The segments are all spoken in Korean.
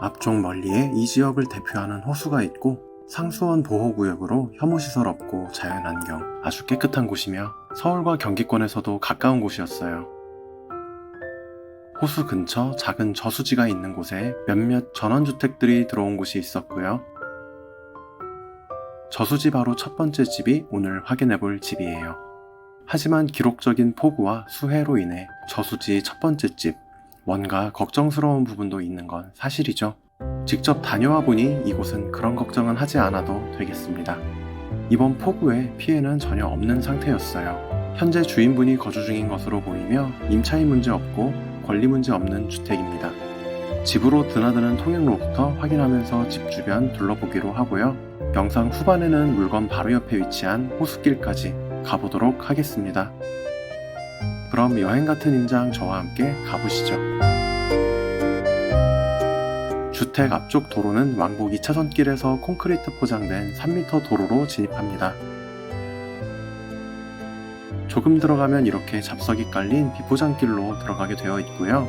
앞쪽 멀리에 이 지역을 대표하는 호수가 있고 상수원 보호구역으로 혐오시설 없고 자연환경 아주 깨끗한 곳이며 서울과 경기권에서도 가까운 곳이었어요. 호수 근처 작은 저수지가 있는 곳에 몇몇 전원주택들이 들어온 곳이 있었고요. 저수지 바로 첫 번째 집이 오늘 확인해 볼 집이에요. 하지만 기록적인 폭우와 수해로 인해 저수지 첫 번째 집, 뭔가 걱정스러운 부분도 있는 건 사실이죠. 직접 다녀와 보니 이곳은 그런 걱정은 하지 않아도 되겠습니다. 이번 폭우에 피해는 전혀 없는 상태였어요. 현재 주인분이 거주 중인 것으로 보이며 임차인 문제 없고 권리 문제 없는 주택입니다. 집으로 드나드는 통행로부터 확인하면서 집 주변 둘러보기로 하고요. 영상 후반에는 물건 바로 옆에 위치한 호수길까지 가보도록 하겠습니다. 그럼 여행 같은 임장 저와 함께 가보시죠. 주택 앞쪽 도로는 왕복 2차선 길에서 콘크리트 포장된 3m 도로로 진입합니다. 조금 들어가면 이렇게 잡석이 깔린 비포장길로 들어가게 되어 있고요.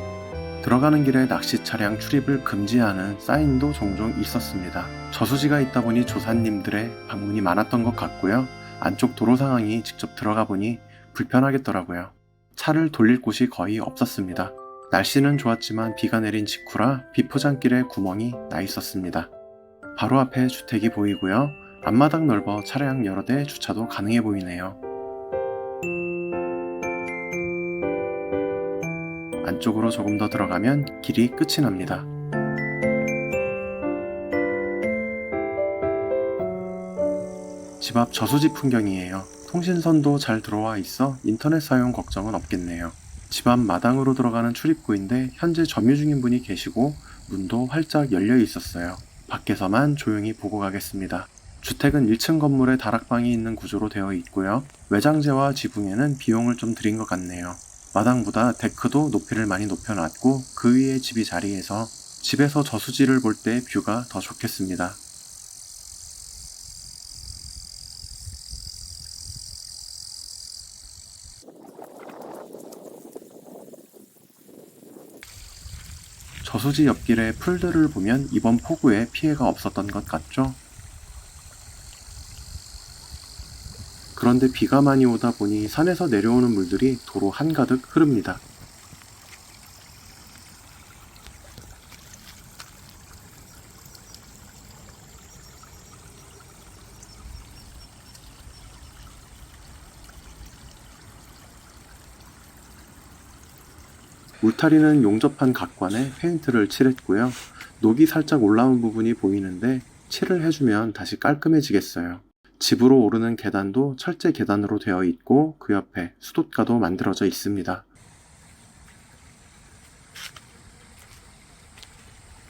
들어가는 길에 낚시 차량 출입을 금지하는 사인도 종종 있었습니다. 저수지가 있다 보니 조사님들의 방문이 많았던 것 같고요. 안쪽 도로 상황이 직접 들어가 보니 불편하겠더라고요. 차를 돌릴 곳이 거의 없었습니다. 날씨는 좋았지만 비가 내린 직후라 비포장길에 구멍이 나 있었습니다. 바로 앞에 주택이 보이고요. 앞마당 넓어 차량 여러 대 주차도 가능해 보이네요. 안쪽으로 조금 더 들어가면 길이 끝이 납니다. 집 앞 저수지 풍경이에요. 통신선도 잘 들어와 있어 인터넷 사용 걱정은 없겠네요. 집 앞 마당으로 들어가는 출입구인데 현재 점유 중인 분이 계시고 문도 활짝 열려 있었어요. 밖에서만 조용히 보고 가겠습니다. 주택은 1층 건물에 다락방이 있는 구조로 되어 있고요. 외장재와 지붕에는 비용을 좀 들인 것 같네요. 마당보다 데크도 높이를 많이 높여놨고 그 위에 집이 자리해서 집에서 저수지를 볼 때 뷰가 더 좋겠습니다. 저수지 옆길의 풀들을 보면 이번 폭우에 피해가 없었던 것 같죠? 그런데 비가 많이 오다 보니 산에서 내려오는 물들이 도로 한가득 흐릅니다. 울타리는 용접한 각관에 페인트를 칠했고요. 녹이 살짝 올라온 부분이 보이는데 칠을 해주면 다시 깔끔해지겠어요. 집으로 오르는 계단도 철제 계단으로 되어 있고 그 옆에 수도가도 만들어져 있습니다.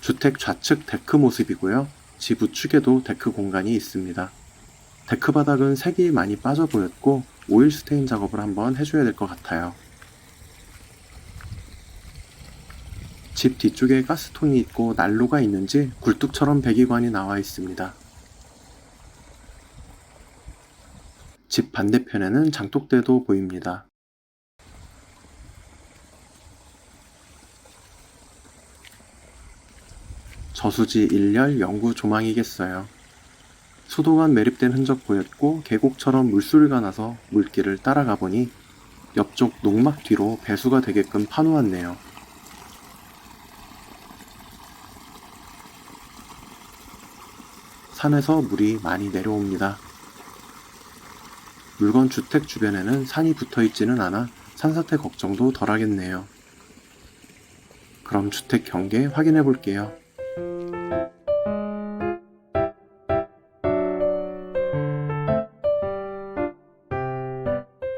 주택 좌측 데크 모습이고요. 집 우측에도 데크 공간이 있습니다. 데크 바닥은 색이 많이 빠져 보였고 오일 스테인 작업을 한번 해줘야 될 것 같아요. 집 뒤쪽에 가스통이 있고 난로가 있는지 굴뚝처럼 배기관이 나와 있습니다. 집 반대편에는 장독대도 보입니다. 저수지 일렬 영구 조망이겠어요. 수도관 매립된 흔적 보였고 계곡처럼 물소리가 나서 물길을 따라가 보니 옆쪽 농막 뒤로 배수가 되게끔 파놓았네요. 산에서 물이 많이 내려옵니다. 물건 주택 주변에는 산이 붙어 있지는 않아 산사태 걱정도 덜 하겠네요. 그럼 주택 경계 확인해 볼게요.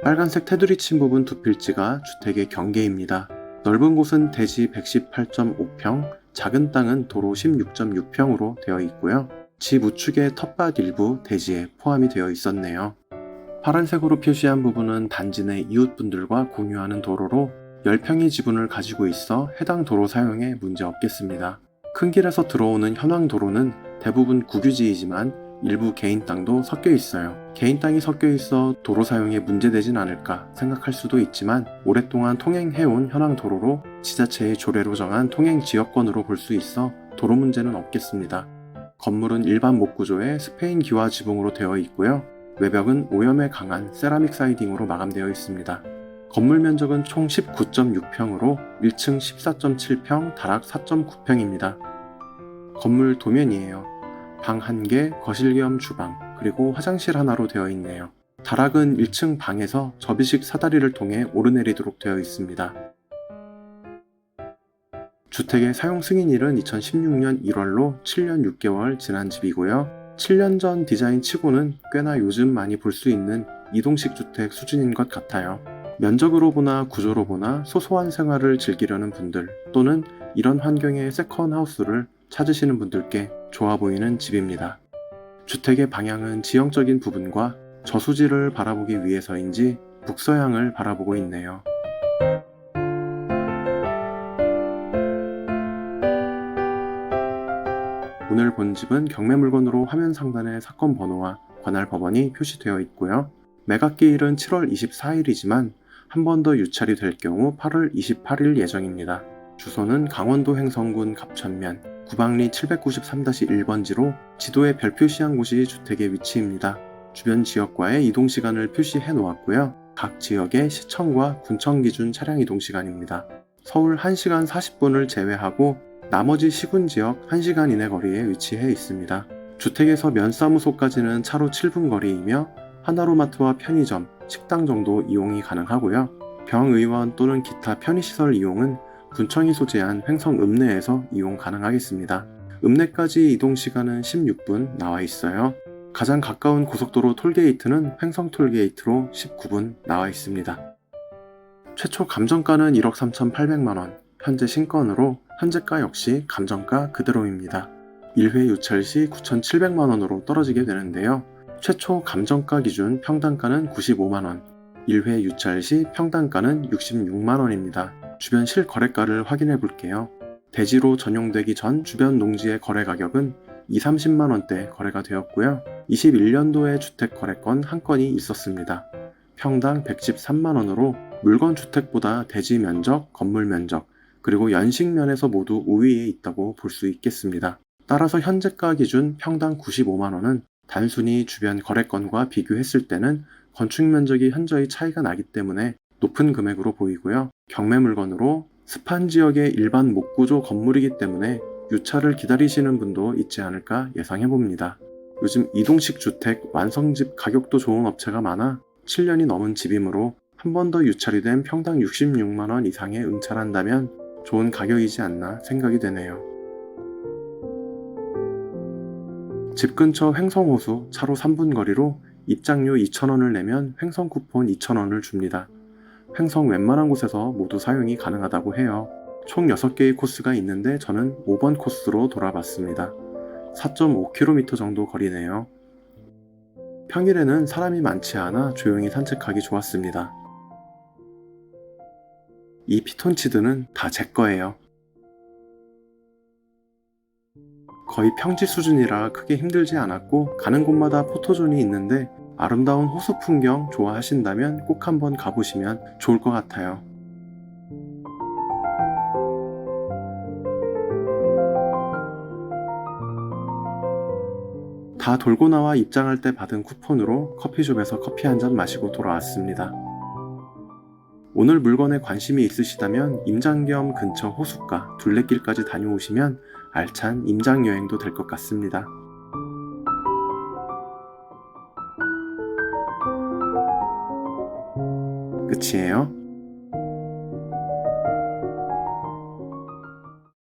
빨간색 테두리 친 부분 두 필지가 주택의 경계입니다. 넓은 곳은 대지 118.5평, 작은 땅은 도로 16.6평으로 되어 있고요. 집 우측의 텃밭 일부 대지에 포함이 되어 있었네요. 파란색으로 표시한 부분은 단지 내 이웃분들과 공유하는 도로로 10평의 지분을 가지고 있어 해당 도로 사용에 문제 없겠습니다. 큰 길에서 들어오는 현황 도로는 대부분 국유지이지만 일부 개인 땅도 섞여 있어요. 개인 땅이 섞여 있어 도로 사용에 문제되진 않을까 생각할 수도 있지만 오랫동안 통행해온 현황 도로로 지자체의 조례로 정한 통행 지역권으로 볼 수 있어 도로 문제는 없겠습니다. 건물은 일반 목구조의 스페인 기와 지붕으로 되어 있고요. 외벽은 오염에 강한 세라믹 사이딩으로 마감되어 있습니다. 건물 면적은 총 19.6평으로 1층 14.7평, 다락 4.9평입니다. 건물 도면이에요. 방 1개, 거실 겸 주방, 그리고 화장실 하나로 되어 있네요. 다락은 1층 방에서 접이식 사다리를 통해 오르내리도록 되어 있습니다. 주택의 사용 승인일은 2016년 1월로 7년 6개월 지난 집이고요. 7년 전 디자인 치고는 꽤나 요즘 많이 볼 수 있는 이동식 주택 수준인 것 같아요. 면적으로 보나 구조로 보나 소소한 생활을 즐기려는 분들 또는 이런 환경의 세컨 하우스를 찾으시는 분들께 좋아 보이는 집입니다. 주택의 방향은 지형적인 부분과 저수지를 바라보기 위해서인지 북서향을 바라보고 있네요. 오늘 본 집은 경매 물건으로 화면 상단에 사건 번호와 관할 법원이 표시되어 있고요. 매각기일은 7월 24일이지만 한 번 더 유찰이 될 경우 8월 28일 예정입니다. 주소는 강원도 횡성군 갑천면 구방리 793-1번지로 지도에 별 표시한 곳이 주택의 위치입니다. 주변 지역과의 이동 시간을 표시해 놓았고요. 각 지역의 시청과 군청 기준 차량 이동 시간입니다. 서울 1시간 40분을 제외하고 나머지 시군 지역 1시간 이내 거리에 위치해 있습니다. 주택에서 면사무소까지는 차로 7분 거리이며 하나로마트와 편의점, 식당 정도 이용이 가능하고요. 병의원 또는 기타 편의시설 이용은 군청이 소재한 횡성 읍내에서 이용 가능하겠습니다. 읍내까지 이동 시간은 16분 나와 있어요. 가장 가까운 고속도로 톨게이트는 횡성 톨게이트로 19분 나와 있습니다. 최초 감정가는 1억 3,800만원, 현재 신건으로 현재가 역시 감정가 그대로입니다. 1회 유찰 시 9,700만원으로 떨어지게 되는데요. 최초 감정가 기준 평당가는 95만원, 1회 유찰 시 평당가는 66만원입니다. 주변 실거래가를 확인해 볼게요. 대지로 전용되기 전 주변 농지의 거래 가격은 2, 30만원대 거래가 되었고요. 21년도에 주택 거래건 한 건이 있었습니다. 평당 113만원으로 물건 주택보다 대지 면적, 건물 면적, 그리고 연식 면에서 모두 우위에 있다고 볼 수 있겠습니다. 따라서 현재가 기준 평당 95만원은 단순히 주변 거래건과 비교했을 때는 건축 면적이 현저히 차이가 나기 때문에 높은 금액으로 보이고요. 경매 물건으로 습한 지역의 일반 목구조 건물이기 때문에 유찰을 기다리시는 분도 있지 않을까 예상해 봅니다. 요즘 이동식 주택 완성집 가격도 좋은 업체가 많아 7년이 넘은 집이므로 한 번 더 유찰이 된 평당 66만원 이상에 응찰한다면 좋은 가격이지 않나 생각이 되네요. 집 근처 횡성호수 차로 3분 거리로 입장료 2,000원을 내면 횡성 쿠폰 2,000원을 줍니다. 횡성 웬만한 곳에서 모두 사용이 가능하다고 해요. 총 6개의 코스가 있는데 저는 5번 코스로 돌아봤습니다. 4.5km 정도 거리네요. 평일에는 사람이 많지 않아 조용히 산책하기 좋았습니다. 이 피톤치드는 다 제 거예요. 거의 평지 수준이라 크게 힘들지 않았고 가는 곳마다 포토존이 있는데 아름다운 호수 풍경 좋아하신다면 꼭 한번 가보시면 좋을 것 같아요. 다 돌고 나와 입장할 때 받은 쿠폰으로 커피숍에서 커피 한 잔 마시고 돌아왔습니다. 오늘 물건에 관심이 있으시다면 임장겸 근처 호숫가 둘레길까지 다녀오시면 알찬 임장 여행도 될 것 같습니다. 끝이에요.